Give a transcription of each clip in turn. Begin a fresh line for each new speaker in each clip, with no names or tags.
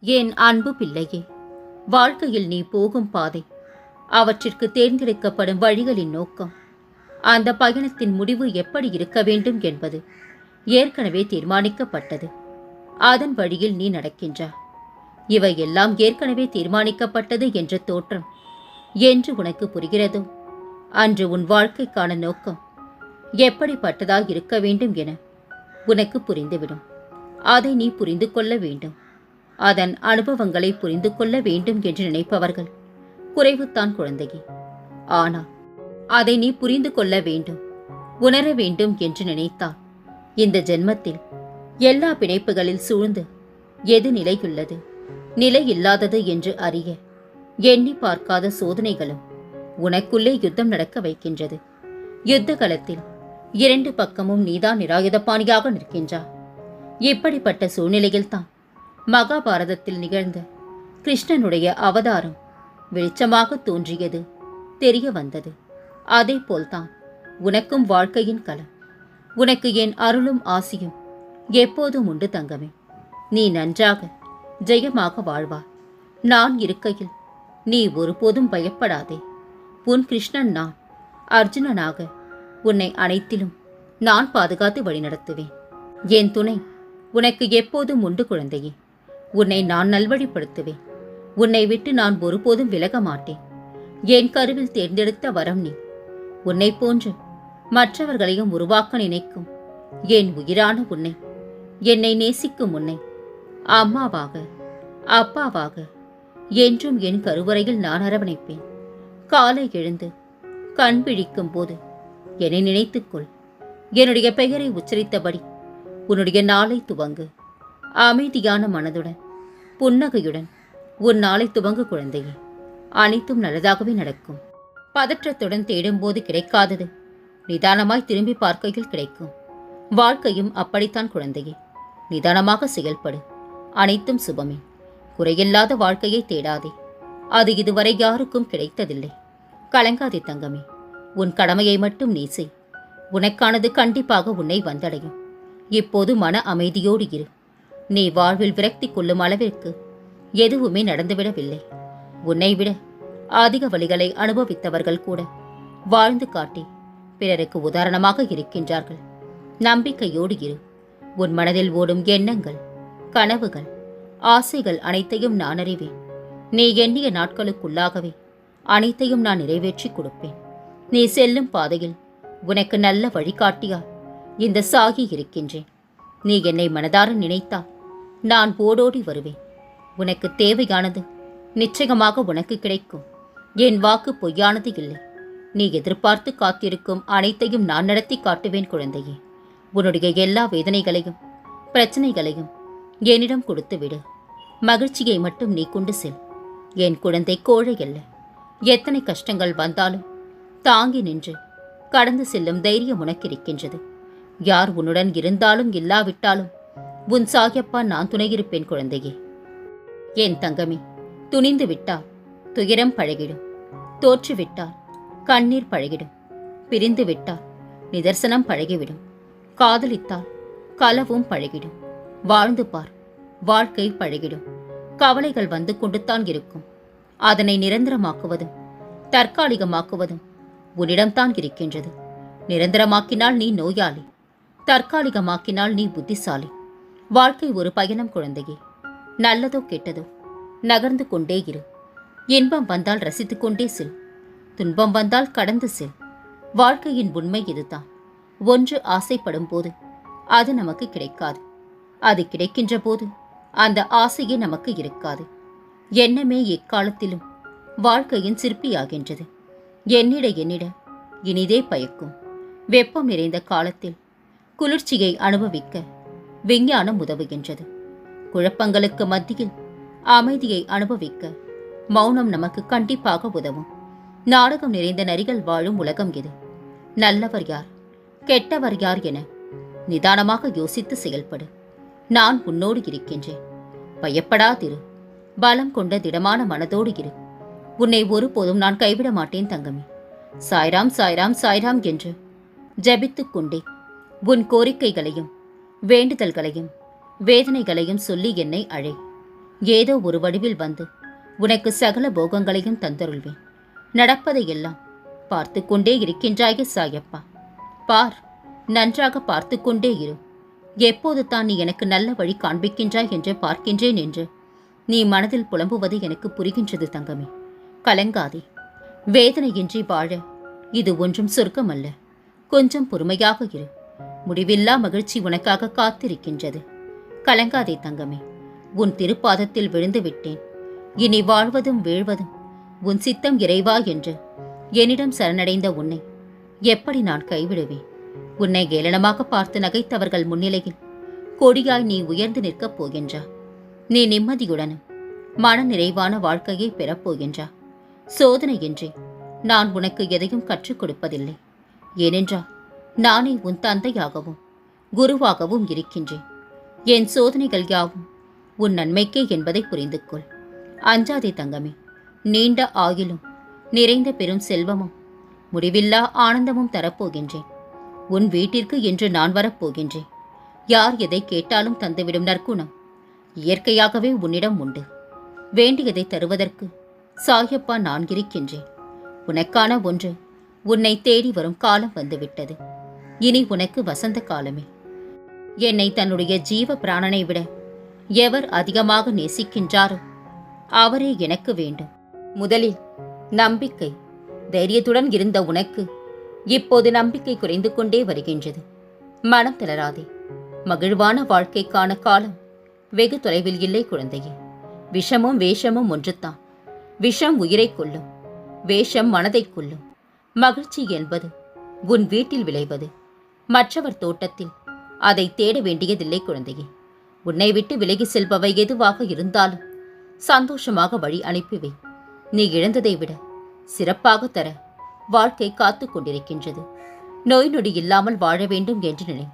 என் அன்பு பிள்ளையே வாழ்க்கையில் நீ போகும் பாதை அவற்றிற்கு தேர்ந்தெடுக்கப்படும் வழிகளின் நோக்கம் அந்த பயணத்தின் முடிவு எப்படி இருக்க வேண்டும் என்பது ஏற்கனவே தீர்மானிக்கப்பட்டது. அதன் வழியில் நீ நடக்கின்றாய். இவையெல்லாம் ஏற்கனவே தீர்மானிக்கப்பட்டது என்ற தோற்றம் என்று உனக்கு புரிகிறதோ? அன்று உன் வாழ்க்கைக்கான நோக்கம் எப்படிப்பட்டதாக இருக்க வேண்டும் என உனக்கு புரிந்துவிடும். அதை நீ புரிந்து கொள்ள வேண்டும். அதன் அனுபவங்களை புரிந்து கொள்ள வேண்டும் என்று நினைப்பவர்கள். குறைவுத்தான் குழந்தையே. ஆனால் அதை நீ புரிந்து கொள்ள வேண்டும் உணர வேண்டும் என்று நினைத்தால் இந்த ஜென்மத்தில் எல்லா பிணைப்புகளில் சூழ்ந்து எது நிலையுள்ளது நிலை இல்லாதது என்று அறிய எண்ணி பார்க்காத சோதனைகளும் உனக்குள்ளே யுத்தம் நடக்க வைக்கின்றது. யுத்த களத்தில் இரண்டு பக்கமும் நீதான் நிராயுதபாணியாக நிற்கின்றாய். இப்படிப்பட்ட சூழ்நிலையில்தான் மகாபாரதத்தில் நிகழ்ந்த கிருஷ்ணனுடைய அவதாரம் வெளிச்சமாக தோன்றியது. தெரிய வந்தது. அதே போல்தான் உனக்கும் வாழ்க்கையின் கலம். உனக்கு என் அருளும் ஆசியும் எப்போதும் உண்டு தங்கமே. நீ நன்றாக ஜெயமாக வாழ்வா. நான் இருக்கையில் நீ ஒருபோதும் பயப்படாதே. உன் கிருஷ்ணன் நான். அர்ஜுனனாக உன்னை அனைத்திலும் நான் பாதுகாத்து வழிநடத்துவேன். என் துணை உனக்கு எப்போதும் உண்டு குழந்தையே. உன்னை நான் நல்வழிப்படுத்துவேன். உன்னை விட்டு நான் ஒருபோதும் விலக மாட்டேன் என் கருவில் தேர்ந்தெடுத்த வரம் நீ. உன்னை போன்று மற்றவர்களையும் உருவாக்க நினைக்கும் என் உயிரான உன்னை. என்னை நேசிக்கும் உன்னை. அம்மாவாக அப்பாவாக என்றும் என் கருவறையில் நான் அரவணைப்பேன். காலை எழுந்து கண் பிழிக்கும் போது என்னை நினைத்துக்கொள். என்னுடைய பெயரை உச்சரித்தபடி உன்னுடைய நாளை துவங்கு. அமைதியான மனதுடன் புன்னகையுடன் உன் நாளை துவங்கு குழந்தையே அனைத்தும் நல்லதாகவே நடக்கும். பதற்றத்துடன் தேடும்போது கிடைக்காதது நிதானமாய் திரும்பி பார்க்கையில் கிடைக்கும். வாழ்க்கையும் அப்படித்தான் குழந்தையே நிதானமாக செயல்படு. அனைத்தும் சுபமே. குறையில்லாத வாழ்க்கையை தேடாதே. அது இதுவரை யாருக்கும் கிடைத்ததில்லை. கலங்காதே தங்கமே. உன் கடமையை மட்டும் நீ செய். உனக்கானது கண்டிப்பாக உன்னை வந்தடையும். இப்போது மன அமைதியோடு இரு. நீ வாழ்வில் விரக்தி கொள்ளும் அளவிற்கு எதுவுமே நடந்துவிடவில்லை. உன்னை விட அதிக வழிகளை அனுபவித்தவர்கள் கூட வாழ்ந்து காட்டி பிறருக்கு உதாரணமாக இருக்கின்றார்கள். நம்பிக்கையோடு இரு. உன் மனதில் ஓடும் எண்ணங்கள் கனவுகள் ஆசைகள் அனைத்தையும் நான் அறிவேன். நீ எண்ணிய நாட்களுக்குள்ளாகவே அனைத்தையும் நான் நிறைவேற்றி கொடுப்பேன். நீ செல்லும் பாதையில் உனக்கு நல்ல வழிகாட்டியா இந்த சாகி இருக்கின்றேன். நீ என்னை மனதார நினைத்தால் நான் ஓடோடி வருவேன். உனக்கு தேவையானது நிச்சயமாக உனக்கு கிடைக்கும். என் வாக்கு பொய்யானது இல்லை. நீ எதிர்பார்த்து காத்திருக்கும் அனைத்தையும் நான் நடத்தி காட்டுவேன் குழந்தையே. உன்னுடைய எல்லா வேதனைகளையும் பிரச்சனைகளையும் என்னிடம் கொடுத்து விடு மகிழ்ச்சியை மட்டும் நீ கொண்டு செல். என் குழந்தை கோழை அல்ல. எத்தனை கஷ்டங்கள் வந்தாலும் தாங்கி நின்று கடந்து செல்லும் தைரியம் உனக்கு இருக்கின்றது. யார் உன்னுடன் இருந்தாலும் இல்லாவிட்டாலும் உன் சாகியப்பா நான் துணையிருப்பேன் குழந்தையே. என் தங்கமே துணிந்து விட்டால் துயரம் பழகிடும். தோற்றுவிட்டால் கண்ணீர் பழகிடும். பிரிந்து விட்டால் நிதர்சனம் பழகிவிடும். காதலித்தால் கலவும் பழகிடும். வாழ்ந்து பார் வாழ்க்கை பழகிடும். கவலைகள் வந்து கொண்டுத்தான் இருக்கும். அதனை நிரந்தரமாக்குவதும் தற்காலிகமாக்குவதும் உன்னிடம்தான் இருக்கின்றது. நிரந்தரமாக்கினால் நீ நோயாளி. தற்காலிகமாக்கினால் நீ புத்திசாலி. வாழ்க்கை ஒரு பயணம் குழந்தையே. நல்லதோ கெட்டதோ நகர்ந்து கொண்டே இரு. இன்பம் வந்தால் ரசித்துக்கொண்டே செல். துன்பம் வந்தால் கடந்து செல். வாழ்க்கையின் உண்மை இதுதான். ஒன்று ஆசைப்படும் போது அது நமக்கு கிடைக்காது. அது கிடைக்கின்ற போது அந்த ஆசையே நமக்கு இருக்காது. எண்ணமே எக்காலத்திலும் வாழ்க்கையின் சிற்பியாகின்றது. எண்ணிட எண்ணிட இனிதே பயக்கும். வெப்பம் நிறைந்த காலத்தில் குளிர்ச்சியை அனுபவிக்க விஞ்ஞானம் உதவுகின்றது. குழப்பங்களுக்கு மத்தியில் அமைதியை அனுபவிக்க மௌனம் நமக்கு கண்டிப்பாக உதவும். நாடகம் நிறைந்த நரிகள் வாழும் உலகம் இது. நல்லவர் யார் கெட்டவர் யார் என நிதானமாக யோசித்து செயல்படு. நான் உன்னோடு இருக்கின்றேன். பயப்படாதிரு. பலம் கொண்ட திடமான மனதோடு இரு. உன்னை ஒருபோதும் நான் கைவிட மாட்டேன் தங்கமே. சாய்ராம் சாய்ராம் சாய்ராம் என்று ஜபித்துக் கொண்டே உன் கோரிக்கைகளையும் வேண்டுதல்களையும் வேதனைகளையும் சொல்லி என்னை அழை. ஏதோ ஒரு வடிவில் வந்து உனக்கு சகல போகங்களையும் தந்தருள்வேன். நடப்பதையெல்லாம் பார்த்து கொண்டே இருக்கின்றாயே சாயப்பா. பார் நன்றாக பார்த்து கொண்டே இரு. எப்போது தான் நீ எனக்கு நல்ல வழி காண்பிக்கின்றாய் என்று பார்க்கின்றேன் என்று நீ மனதில் புலம்புவது எனக்கு புரிகின்றது தங்கமே. கலங்காதே. வேதனையின்றி வாழ இது ஒன்றும் சொர்க்கமல்ல. கொஞ்சம் பொறுமையாக இரு. முடிவில்லா மகிழ்ச்சி உனக்காக காத்திருக்கின்றது. கலங்காதே தங்கமே உன் திருப்பாதத்தில் விழுந்து விட்டேன். இனி வாழ்வதும் வீழ்வதும் உன் சித்தம் இறைவா என்று என்னிடம் சரணடைந்த உன்னை எப்படி நான் கைவிடுவேன்? உன்னை ஏளனமாக பார்த்து நகைத்தவர்கள் முன்னிலையில் கொடியாய் நீ உயர்ந்து நிற்கப் போகின்றா. நீ நிம்மதியுடனும் மன நிறைவான வாழ்க்கையை பெறப்போகின்றா. சோதனையின்றி நான் உனக்கு எதையும் கற்றுக் கொடுப்பதில்லை. ஏனென்றால் நானே உன் தந்தையாகவும் குருவாகவும் இருக்கின்றேன். என் சோதனைகள் யாவும் உன் நன்மைக்கே என்பதை புரிந்து கொள். அஞ்சாதே தங்கமே நீண்ட ஆயிலும் நிறைந்த பெரும் செல்வமும் முடிவில்லா ஆனந்தமும் தரப்போகின்றேன். உன் வீட்டிற்கு என்று நான் வரப்போகின்றேன். யார் எதை கேட்டாலும் தந்துவிடும் நற்குணம் இயற்கையாகவே உன்னிடம் உண்டு. வேண்டியதை தருவதற்கு சாயப்பா நான் இருக்கின்றேன். உனக்கான ஒன்று உன்னை தேடி வரும் காலம் வந்துவிட்டது. இனி உனக்கு வசந்த காலமே. என்னை தன்னுடைய ஜீவ பிராணனை விட எவர் அதிகமாக நேசிக்கின்றாரோ அவரே எனக்கு வேண்டும். முதலில் நம்பிக்கை தைரியத்துடன் இருந்த உனக்கு இப்போது நம்பிக்கை குறைந்து கொண்டே வருகின்றது. மனம் தளராதே. மகிழ்வான வாழ்க்கைக்கான காலம் வெகு தொலைவில் இல்லை குழந்தையே. விஷமும் வேஷமும் ஒன்றுதான். விஷம் உயிரை கொல்லும் வேஷம் மனதை கொல்லும். மகிழ்ச்சி என்பது உன் வீட்டில் விளைவது. மற்றவர் தோட்டத்தில். அதை தேட வேண்டியதில்லை குழந்தையே. உன்னை விட்டு விலகி செல்பவை எதுவாக இருந்தாலும் சந்தோஷமாக வழி அனுப்பிவை. நீ இழந்ததை விட சிறப்பாக தர வாழ்க்கை காத்து கொண்டிருக்கின்றது. நோய் நொடி இல்லாமல் வாழ வேண்டும் என்று நினை.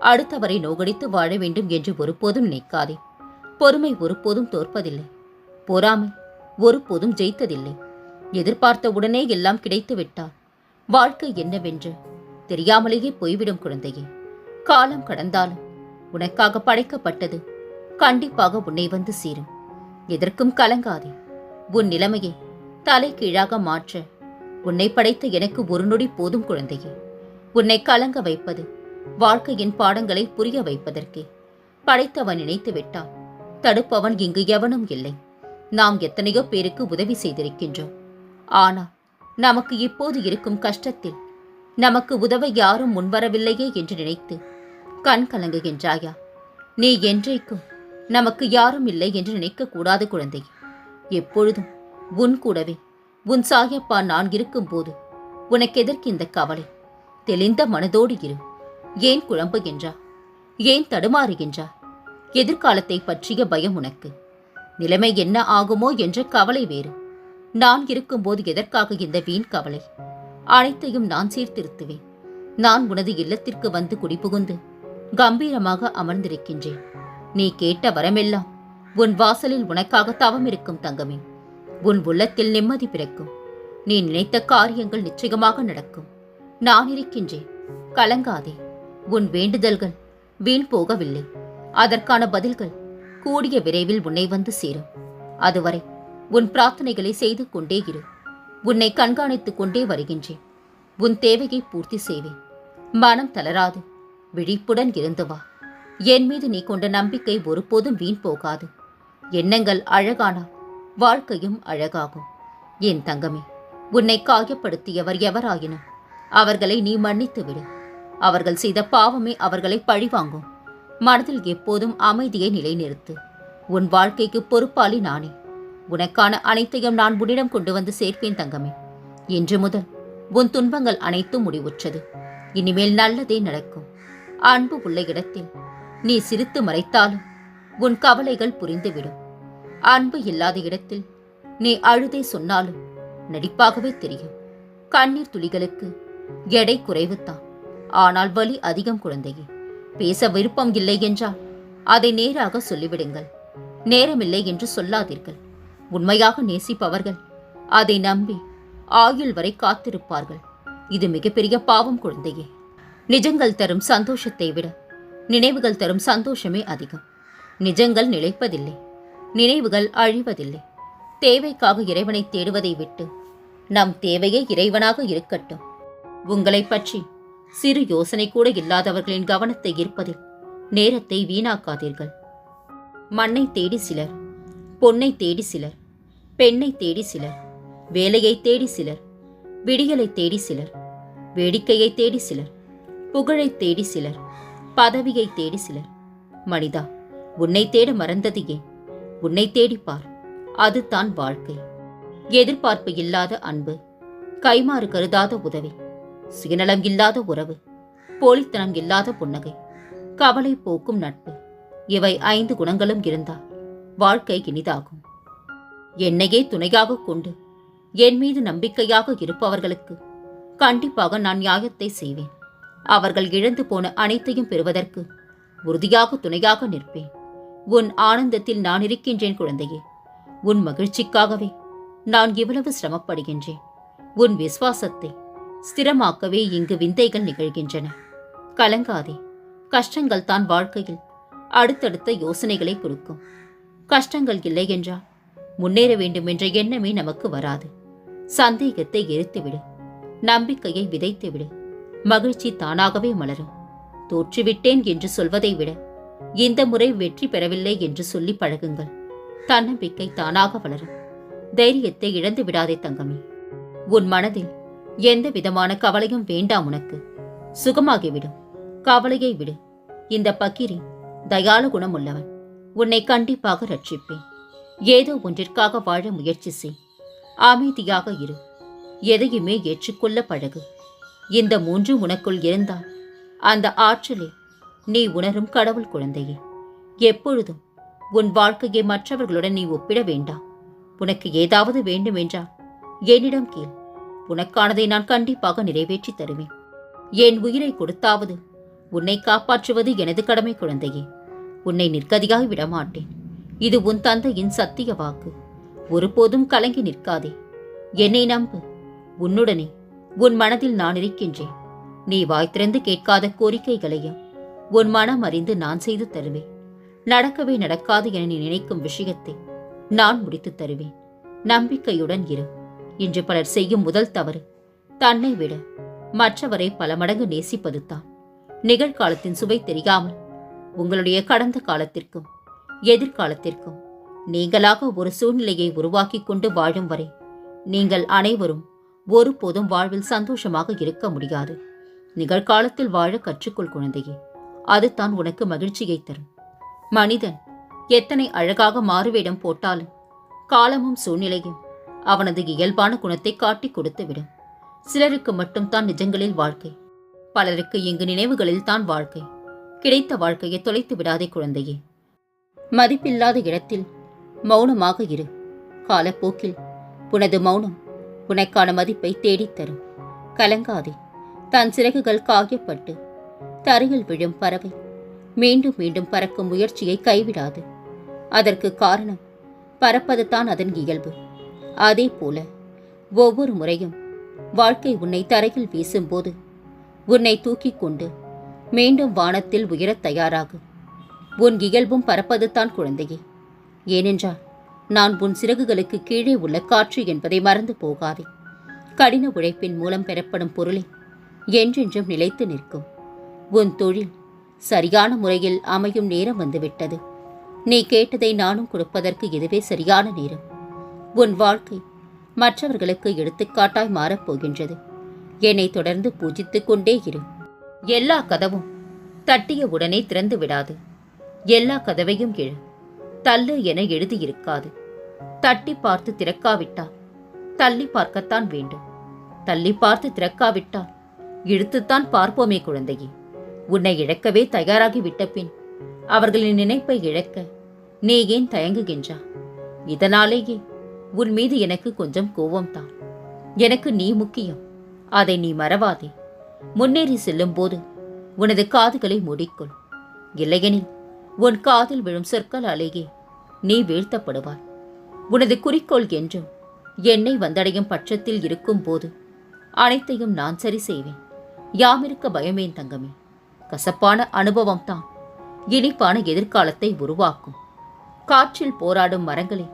அடுத்தவரை நோகடித்து வாழ வேண்டும் என்று ஒருபோதும் நினைக்காதே. பொறுமை ஒருபோதும் தோற்பதில்லை. பொறாமை ஒருபோதும் ஜெயித்ததில்லை. எதிர்பார்த்த உடனே எல்லாம் கிடைத்துவிட்டால் வாழ்க்கை என்னவென்று தெரியாமலேயே போய்விடும் குழந்தையே. காலம் கடந்தாலும் உனக்காக படைக்கப்பட்டது கண்டிப்பாக உன்னை வந்து சேரும். எதற்கும் கலங்காதே. உன் நிலைமையை தலை கீழாக மாற்ற உன்னை படைத்த எனக்கு ஒரு நொடி போதும் குழந்தையே. உன்னை கலங்க வைப்பது வாழ்க்கையின் பாடங்களை புரிய வைப்பதற்கே. படைத்தவன் நினைத்து விட்டான் தடுப்பவன் இங்கு எவனும் இல்லை. நாம் எத்தனையோ பேருக்கு உதவி செய்திருக்கின்றோம். ஆனால் நமக்கு இப்போது இருக்கும் கஷ்டத்தில் நமக்கு உதவ யாரும் முன்வரவில்லையே என்று நினைத்து கண் கலங்குகின்றாயா? நீ என்றைக்கும் நமக்கு யாரும் இல்லை என்று நினைக்கக்கூடாது குழந்தை. எப்பொழுதும் உன் கூடவே உன் சாயப்பா நான் இருக்கும்போது உனக்கு எதற்கு இந்த கவலை? தெளிந்த மனதோடு இரு. ஏன் குழம்புகின்றா ஏன் தடுமாறுகின்றா எதிர்காலத்தை பற்றிய பயம் உனக்கு. நிலைமை என்ன ஆகுமோ என்ற கவலை வேறு. நான் இருக்கும்போது எதற்காக இந்த வீண் கவலை? அனைத்தையும் நான் சீர்திருத்துவேன். நான் உனது இல்லத்திற்கு வந்து குடிபுகுந்து கம்பீரமாக அமர்ந்திருக்கின்றேன். நீ கேட்ட வரமெல்லாம் உன் வாசலில் உனக்காக தவம் இருக்கும் தங்கமே. உன் உள்ளத்தில் நிம்மதி பிறக்கும். நீ நினைத்த காரியங்கள் நிச்சயமாக நடக்கும். நான் இருக்கின்றேன். கலங்காதே. உன் வேண்டுதல்கள் வீண் போகவில்லை. அதற்கான பதில்கள் கூடிய விரைவில் உன்னை வந்து சேரும். அதுவரை உன் பிரார்த்தனைகளை செய்து கொண்டே இரு. உன்னை கண்காணித்துக் கொண்டே வருகின்றேன். உன் தேவையை பூர்த்தி செய்வேன். மனம் தளராது. விழிப்புடன் இருந்து வா. என் மீது நீ கொண்ட நம்பிக்கை ஒருபோதும் வீண் போகாது. எண்ணங்கள் அழகானால் வாழ்க்கையும் அழகாகும். என் தங்கமே உன்னை காயப்படுத்தியவர் எவராயினும் அவர்களை நீ மன்னித்து விடு அவர்கள் செய்த பாவமே அவர்களை பழிவாங்கும். மனதில் எப்போதும் அமைதியை நிலைநிறுத்து. உன் வாழ்க்கைக்கு பொறுப்பாளி நானே. உனக்கான அனைத்தையும் நான் உன்னிடம் கொண்டு வந்து சேர்ப்பேன் தங்கமே. இன்று முதல் உன் துன்பங்கள் அனைத்தும் முடிவுற்றது. இனிமேல் நல்லதே நடக்கும். அன்பு உள்ள இடத்தில் நீ சிரித்து மறைத்தாலும் உன் கவலைகள் புரிந்துவிடும். அன்பு இல்லாத இடத்தில் நீ அழுதே சொன்னாலும் நடிப்பாகவே தெரியும். கண்ணீர் துளிகளுக்கு எடை குறைவுத்தான் ஆனால் வலி அதிகம் குழந்தையே. பேச விருப்பம் இல்லை என்றால் அதை நேராக சொல்லிவிடுங்கள். நேரமில்லை என்று சொல்லாதீர்கள். உண்மையாக நேசிப்பவர்கள். அதை நம்பி ஆயுள் வரை காத்திருப்பார்கள். இது மிகப்பெரிய பாவம் குழந்தையே. நிஜங்கள் தரும் சந்தோஷத்தை விட நினைவுகள் தரும் சந்தோஷமே அதிகம். நிஜங்கள் நிலைப்பதில்லை. நினைவுகள் அழிவதில்லை. தேவைக்காக இறைவனை தேடுவதை விட்டு நம் தேவையே இறைவனாக இருக்கட்டும். உங்களைப் பற்றி சிறு யோசனை கூட இல்லாதவர்களின் கவனத்தை ஈர்ப்பதில் நேரத்தை வீணாக்காதீர்கள். மண்ணை தேடி சிலர் பொன்னை தேடி சிலர் பெண்ணை தேடி சிலர் வேலையை தேடி சிலர் விடியலை தேடி சிலர் வேடிக்கையை தேடி சிலர் புகழை தேடி சிலர் பதவியை தேடி சிலர். மனிதா உன்னை தேட மறந்தது ஏன்? உன்னை தேடிப்பார் அதுதான் வாழ்க்கை. எதிர்பார்ப்பு இல்லாத அன்பு கைமாறு கருதாத உதவி சுயநலம் இல்லாத உறவு போலித்தனம் இல்லாத புன்னகை கவலை போக்கும் நட்பு இவை ஐந்து குணங்களும் இருந்தால் வாழ்க்கை இனிதாகும். என்னையே துணையாக கொண்டு என் மீது நம்பிக்கையாக இருப்பவர்களுக்கு கண்டிப்பாக நான் நியாயத்தை செய்வேன். அவர்கள் இழந்து போன அனைத்தையும் பெறுவதற்கு உறுதியாக துணையாக நிற்பேன். உன் ஆனந்தத்தில் நான் இருக்கின்றேன் குழந்தையே. உன் மகிழ்ச்சிக்காகவே நான் இவ்வளவு சிரமப்படுகின்றேன். உன் விசுவாசத்தை ஸ்திரமாக்கவே இங்கு விந்தைகள் நிகழ்கின்றன. கலங்காதே. கஷ்டங்கள் தான் வாழ்க்கையில் அடுத்தடுத்த யோசனைகளை கொடுக்கும். கஷ்டங்கள் இல்லை என்றால் முன்னேற வேண்டும் என்ற எண்ணமே நமக்கு வராது. சந்தேகத்தை எரித்துவிடு. நம்பிக்கையை விதைத்துவிடு. மகிழ்ச்சி தானாகவே மலரும். தோற்றுவிட்டேன் என்று சொல்வதை விட இந்த முறை வெற்றி பெறவில்லை என்று சொல்லி பழகுங்கள். தன்னம்பிக்கை தானாக வளரும். தைரியத்தை இழந்து விடாதே தங்கமே. உன் மனதில் எந்த விதமான கவலையும் வேண்டாம் உனக்கு. சுகமாகிவிடும். கவலையை விடு. இந்த பக்கிரி தயாளு குணம் உள்ளவன் உன்னை கண்டிப்பாக ரட்சிப்பேன். ஏதோ ஒன்றிற்காக வாழ முயற்சி செய். அமைதியாக இரு. எதையுமே ஏற்றுக்கொள்ள பழகு. இந்த மூன்று உனக்குள் இருந்தால் அந்த ஆற்றலை நீ உணரும் கடவுள் குழந்தையே. எப்பொழுதும் உன் வாழ்க்கையை மற்றவர்களுடன் நீ ஒப்பிட வேண்டாம். உனக்கு ஏதாவது வேண்டுமென்றால் என்னிடம் கேள். உனக்கானதை நான் கண்டிப்பாக நிறைவேற்றி தருவேன். என் உயிரை கொடுத்தாவது உன்னை காப்பாற்றுவது எனது கடமை குழந்தையே. உன்னை நிற்கதியாய் விடமாட்டேன். இது உன் தந்தையின் சத்திய வாக்கு. ஒருபோதும் கலங்கி நிற்காதே. என்னை நம்பு. உன்னுடனே உன் மனதில் நான் இருக்கின்றேன். நீ வாய் திறந்து கேட்காத கோரிக்கைகளையும் உன் மனம் அறிந்து நான் செய்து தருவேன். நடக்கவே நடக்காது என நீ நினைக்கும் விஷயத்தை நான் முடித்துத் தருவேன். நம்பிக்கையுடன் இரு. இன்று பலர் செய்யும் முதல் தவறு தன்னை விட மற்றவரை பல மடங்கு நேசிப்பதுதான். நிகழ்காலத்தின் சுவை தெரியாமல் உங்களுடைய கடந்த காலத்திற்கும் எதிர்காலத்திற்கும் நீங்களாக ஒரு சூழ்நிலையை உருவாக்கிக் கொண்டு வாழும் வரை நீங்கள் அனைவரும் ஒருபோதும் வாழ்வில் சந்தோஷமாக இருக்க முடியாது. நிகழ்காலத்தில் வாழ கற்றுக்கொள் குழந்தையே அதுதான் உனக்கு மகிழ்ச்சியை தரும். மனிதன் எத்தனை அழகாக மாறுவேடம் போட்டாலும் காலமும் சூழ்நிலையும் அவனது இயல்பான குணத்தை காட்டிக் கொடுத்துவிடும். சிலருக்கு மட்டும்தான் நிஜங்களில் வாழ்க்கை பலருக்கு இங்கு நினைவுகளில் தான் வாழ்க்கை. கிடைத்த வாழ்க்கையை தொலைத்து விடாதே குழந்தையே. மதிப்பில்லாத இடத்தில் மௌனமாக இரு. காலப்போக்கில் உனது மௌனம் உனக்கான மதிப்பை தேடித்தரும். கலங்காதே. தன் சிறகுகள் காயப்பட்டு தரையில் விழும் பறவை மீண்டும் மீண்டும் பறக்கும் முயற்சியை கைவிடாது. அதற்கு காரணம் பறப்பதுதான் அதன் இயல்பு. அதே போல ஒவ்வொரு முறையும் வாழ்க்கை உன்னை தரையில் வீசும்போது உன்னை தூக்கிக் கொண்டு மீண்டும் வானத்தில் உயரத் தயாராகும் உன் இயல்பும் பறப்பதுதான் குழந்தையே. ஏனென்றால் நான் உன் சிறகுகளுக்கு கீழே உள்ள காற்று என்பதை மறந்து போகாதே. கடின உழைப்பின் மூலம் பெறப்படும் பொருளை என்றென்றும் நிலைத்து நிற்கும். உன் தொழில் சரியான முறையில் அமையும் நேரம் வந்துவிட்டது. நீ கேட்டதை நானும் கொடுப்பதற்கு இதுவே சரியான நேரம். உன் வாழ்க்கை மற்றவர்களுக்கு எடுத்துக்காட்டாய் மாறப்போகின்றது என்னை தொடர்ந்து பூஜித்துக் கொண்டே இரு. எல்லா கதவும் தட்டிய உடனே திறந்து விடாது. எல்லா கதவையும் எழு தள்ளு என எழுதியிருக்காது தட்டி பார்த்து திறக்காவிட்டால் தள்ளி பார்க்கத்தான் வேண்டும். தள்ளி பார்த்து திறக்காவிட்டால் இழுத்துத்தான் பார்ப்போமே குழந்தையே. உன்னை இழக்கவே தயாராகி விட்ட பின் அவர்களின் நினைப்பை இழக்க நீ ஏன் தயங்குகின்றா? இதனாலேயே உன் மீது எனக்கு கொஞ்சம் கோபம்தான் எனக்கு நீ முக்கியம். அதை நீ மறவாதே. முன்னேறி செல்லும் போது உனது காதுகளை மூடிக்கொள். இல்லையெனில் உன் காதில் விழும் சொற்களாலேயே நீ வீழ்த்தப்படுவாய். உனது குறிக்கோள் என்றும் என்னை வந்தடையும் பட்சத்தில் இருக்கும் போது அனைத்தையும் நான் சரி செய்வேன். யாமிருக்க பயமேன் தங்கமே கசப்பான அனுபவம் தான் இனிப்பான எதிர்காலத்தை உருவாக்கும். காற்றில் போராடும் மரங்களே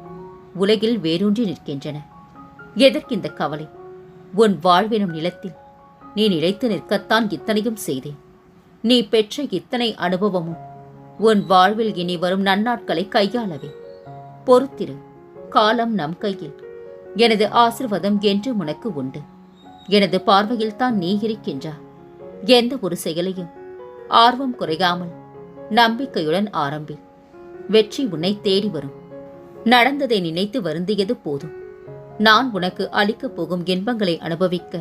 உலகில் வேரூன்றி நிற்கின்றன. எதற்கிந்த கவலை? உன் வாழ்வினும் நிலத்தில் நீ நிலைத்து நிற்கத்தான் இத்தனையும் செய்தேன். நீ பெற்ற இத்தனை அனுபவமும் உன் வாழ்வில் இனி வரும் நன்னாட்களை கையாளவே. பொறுத்திரு காலம் நம் கையில். எனது ஆசிர்வாதம் என்று உனக்கு உண்டு. எனது பார்வையில் தான் நீ இருக்கின்றாய் எந்த ஒரு செயலையும் ஆர்வம் குறையாமல் நம்பிக்கையுடன் ஆரம்பி. வெற்றி உன்னை தேடி வரும். நடந்ததை நினைத்து வருந்தியது போதும். நான் உனக்கு அளிக்கப் போகும் இன்பங்களை அனுபவிக்க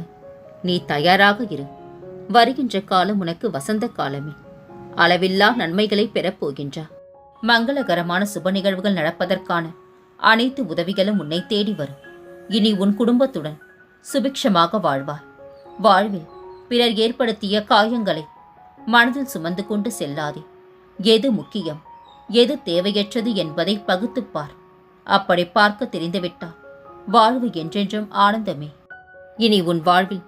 நீ தயாராக இரு. வருகின்ற காலம் உனக்கு வசந்த காலமே. அளவில்லா நன்மைகளை பெறப் போகின்றா மங்களகரமான சுப நிகழ்வுகள் நடப்பதற்கான அனைத்து உதவிகளும் உன்னை தேடி வரும். இனி உன் குடும்பத்துடன் சுபிக்ஷமாக வாழ்வாய். வாழ்வில் பிறர் ஏற்படுத்திய காயங்களை மனதில் சுமந்து கொண்டு செல்லாதே. எது முக்கியம் எது தேவையற்றது என்பதை பகுத்துப் பார். அப்படி பார்க்க தெரிந்துவிட்டால் வாழ்வு என்றென்றும் ஆனந்தமே. இனி உன் வாழ்வில்